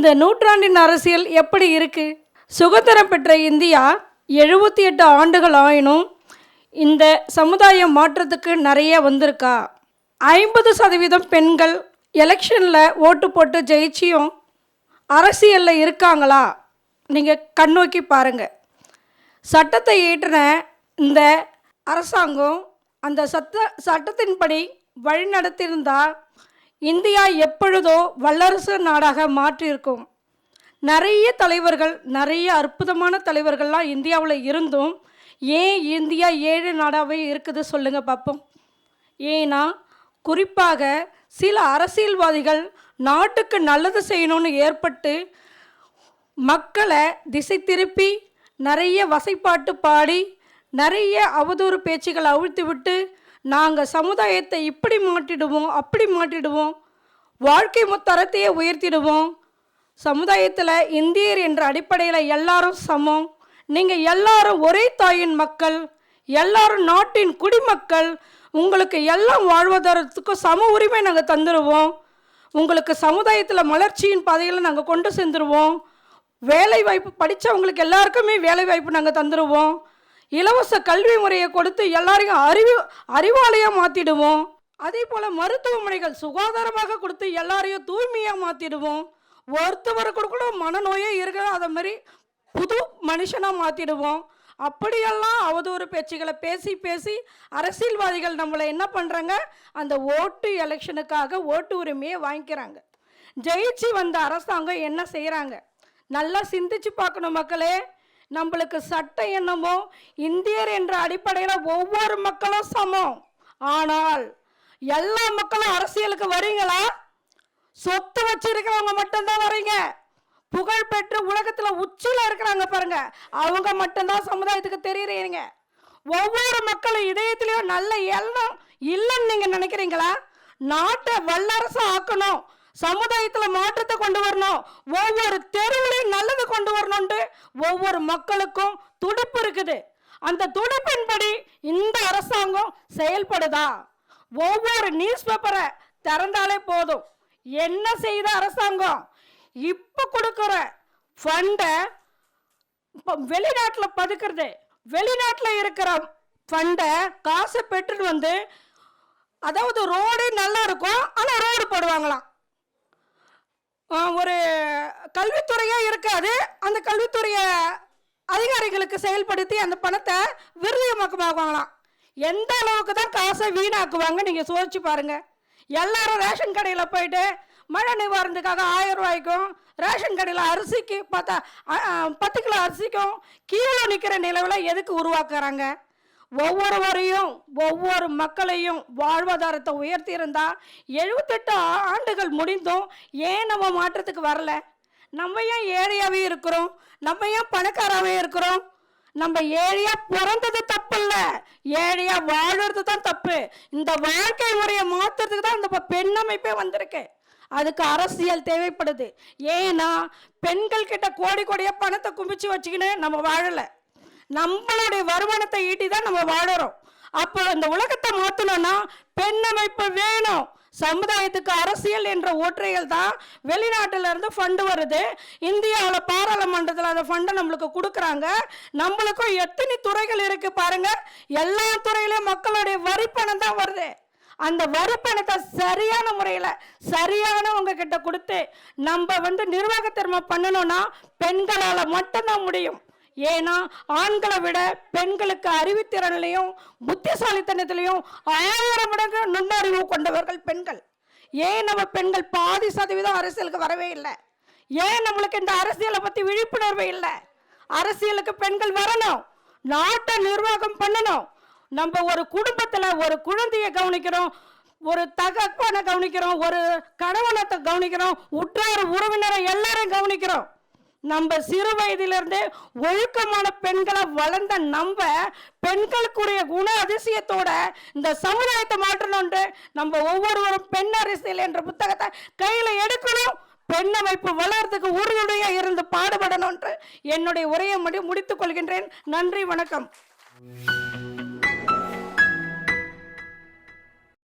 இந்த நூற்றாண்டின் அரசியல் எப்படி இருக்கு? சுதந்திரம் பெற்ற இந்தியா எழுபத்தி எட்டு ஆண்டுகள் ஆயினும் இந்த சமுதாயம் மாற்றத்துக்கு நிறைய வந்திருக்கா? ஐம்பது சதவீதம் பெண்கள் எலெக்ஷனில் ஓட்டு போட்டு ஜெயிச்சியும் அரசியலில் இருக்காங்களா? நீங்கள் கண்ணோக்கி பாருங்கள் சட்டத்தை ஏற்றின இந்த அரசாங்கம் அந்த சட்ட சட்டத்தின்படி வழிநடத்தியிருந்தால் இந்தியா எப்பொழுதோ வல்லரசு நாடாக மாற்றியிருக்கும். நிறைய தலைவர்கள் நிறைய அற்புதமான தலைவர்கள்லாம் இந்தியாவில் இருந்தும் ஏன் இந்தியா ஏழு நாடாகவே இருக்குது சொல்லுங்கள் பார்ப்போம் ஏன்னா குறிப்பாக சில அரசியல்வாதிகள் நாட்டுக்கு நல்லது செய்யணும்னு ஏற்பட்டு மக்களை திசை திருப்பி நிறைய வசைப்பாட்டு பாடி நிறைய அவதூறு பேச்சுகள் அவிழ்த்து விட்டு நாங்கள் சமுதாயத்தை இப்படி மாட்டிடுவோம் அப்படி மாட்டிடுவோம் வாழ்க்கை முத்தரத்தையே உயர்த்திடுவோம். சமுதாயத்தில் இந்தியர் என்ற அடிப்படையில் எல்லாரும் சமம். நீங்கள் எல்லாரும் ஒரே தாயின் மக்கள் எல்லாரும் நாட்டின் குடிமக்கள். உங்களுக்கு எல்லாம் வாழ்வாதாரத்துக்கும் சம உரிமை நாங்கள் தந்துடுவோம் உங்களுக்கு சமுதாயத்தில் மலர்ச்சியின் பாதையில் நாங்கள் கொண்டு சேர்ந்துருவோம் வேலை வாய்ப்பு படித்தவங்களுக்கு எல்லாருக்குமே வேலை வாய்ப்பு நாங்கள் தந்துடுவோம் இலவச கல்வி முறையை கொடுத்து எல்லாரையும் அறிவு அறிவாலயம் மாற்றிடுவோம் அதே போல் மருத்துவமனைகள் சுகாதாரமாக கொடுத்து எல்லாரையும் தூய்மையாக மாற்றிடுவோம் ஒருத்தவருக்கு கூட மனநோயே இருக்கிற அதை மாதிரி புது மனுஷனாக மாற்றிடுவோம் அப்படியெல்லாம் அவதூறு பேச்சுகளை பேசி பேசி அரசியல்வாதிகள் நம்மளை என்ன பண்ணுறாங்க அந்த ஓட்டு எலெக்ஷனுக்காக ஓட்டு உரிமையை வாங்கிக்கிறாங்க. ஜெயிச்சு வந்த அரசாங்கம் என்ன செய்கிறாங்க நல்லா சிந்திச்சு பார்க்கணும் மக்களே. நம்மளுக்கு சட்டம் என்னமோ இந்தியர் என்ற அடிப்படையில் ஒவ்வொரு மக்களும் சமம். ஆனால் எல்லா மக்களும் அரசியலுக்கு வரீங்களா? சொத்து வச்சிருக்கிறவங்க மட்டும்தான் வரீங்க. புகழ் பெற்று உலகத்தில் உச்சியில் இருக்கிறாங்க பாருங்க. அவங்க மட்டும்தான் சமுதாயத்துக்கு தெரியுறீங்க. ஒவ்வொரு மக்களும் இதயத்திலையும் நல்ல எண்ணம் இல்லைன்னு நீங்கள் நினைக்கிறீங்களா? நாட்டை வல்லரசு ஆக்கணும். சமுதாயத்துல மாற்றத்தை கொண்டு வரணும். ஒவ்வொரு தெருவிலையும் நல்லது கொண்டு வரணும்ட்டு ஒவ்வொரு மக்களுக்கும் துடிப்பு இருக்குது. அந்த துடிப்பின்படி இந்த அரசாங்கம் செயல்படுதா? ஒவ்வொரு நியூஸ் பேப்பரை திறந்தாலே போதும். என்ன செய்த அரசாங்கம்? இப்போ கொடுக்குற ஃபண்டை வெளிநாட்டில் பதுக்கிறது. வெளிநாட்டில் இருக்கிற ஃபண்டை காசை பெற்றுட்டு வந்து அதாவது ரோடு நல்லா இருக்கும் ஆனால் ரோடு போடுவாங்களாம். ஒரு கல்வித்துறையாக இருக்காது. அந்த கல்வித்துறையை அதிகாரிகளுக்கு செயல்படுத்தி அந்த பணத்தை விருதியமாக்கமாக்குவாங்களாம் எந்த அளவுக்கு தான் காசை வீணாக்குவாங்க நீங்கள் சோதிச்சு பாருங்க. எல்லாரும் ரேஷன் கடையில் போயிட்டு மழை நிவாரணத்துக்காக ஆயிரம் ரூபாய்க்கும் ரேஷன் கடையில் அரிசிக்கு பார்த்தா பத்து கிலோ அரிசிக்கும் கீழே நிற்கிற நிலவில் எதுக்கு உருவாக்குறாங்க? ஒவ்வொருவரையும் ஒவ்வொரு மக்களையும் வாழ்வாதாரத்தை உயர்த்தியிருந்தா எழுபத்தெட்டு ஆண்டுகள் முடிந்தும் ஏன் நம்ம மாற்றத்துக்கு வரல? நம்ம ஏன் ஏழையாகவே இருக்கிறோம்? நம்ம ஏன் பணக்காராவே இருக்கிறோம்? நம்ம ஏழையா பிறந்தது தப்பு இல்ல ஏழையா வாழறது தான் தப்பு. இந்த வாழ்க்கை முறையை மாத்துறதுக்கு தான் இந்த பெண் அமைப்பே வந்திருக்கு. அதுக்கு அரசியல் தேவைப்படுது. ஏன்னா பெண்கள் கிட்ட கோடி கோடியா பணத்தை குமிச்சு வச்சுக்கின்னு நம்ம வாழலை. நம்மளுடைய வருமானத்தை ஈட்டி தான் நம்ம வாழறோம். அப்போ அந்த உலகத்தை மாற்றணும்னா பெண் அமைப்பு வேணும். சமுதாயத்துக்கு அரசியல் என்ற ஒற்றைகள் தான் வெளிநாட்டிலிருந்து ஃபண்டு வருது. இந்தியாவில் பாராளுமன்றத்தில் அந்த ஃபண்டை நம்மளுக்கு கொடுக்குறாங்க. நம்மளுக்கும் எத்தனை துறைகள் இருக்குது பாருங்கள் எல்லா துறையிலையும் மக்களுடைய வரிப்பணம் தான் வருது. அந்த வரிப்பணத்தை சரியான முறையில் சரியானவங்க கிட்ட கொடுத்து நம்ம வந்து நிர்வாகத்திறமை பண்ணணும்னா பெண்களால் மட்டும்தான் முடியும். ஏன்னா ஆண்களை விட பெண்களுக்கு அறிவுத்திறனிலையும் புத்திசாலித்தனத்திலையும் ஆயிரம் மடங்கு நுண்ணறிவு கொண்டவர்கள் பெண்கள். ஏன் நம்ம பெண்கள் பாதி சதவீதம் அரசியலுக்கு வரவே இல்லை? ஏன் நம்மளுக்கு இந்த அரசியலை பற்றி விழிப்புணர்வு இல்லை? அரசியலுக்கு பெண்கள் வரணும். நாட்டை நிர்வாகம் பண்ணணும். நம்ம ஒரு குடும்பத்தில் ஒரு குழந்தையை கவனிக்கிறோம் ஒரு தகப்பனை கவனிக்கிறோம் ஒரு கணவனத்தை கவனிக்கிறோம் உற்றார் உறவினரை எல்லாரும் கவனிக்கிறோம். நம்ம சிறு வயதிலிருந்தே ஒழுக்கமான பெண்களை வளர்ந்த நம்ம பெண்களுக்குரிய குண அதிசயத்தோட இந்த சமுதாயத்தை மாற்றணும்னு நம்ம ஒவ்வொருவரும் பெண் அரசியல் என்ற புத்தகத்தை கையில எடுக்கணும். பெண் அமைப்பு வளர்றதுக்கு உறுதுணையாக இருந்து பாடுபடணும்ன்று என்னுடைய உரையை முடி முடித்துக் கொள்கின்றேன். நன்றி வணக்கம்.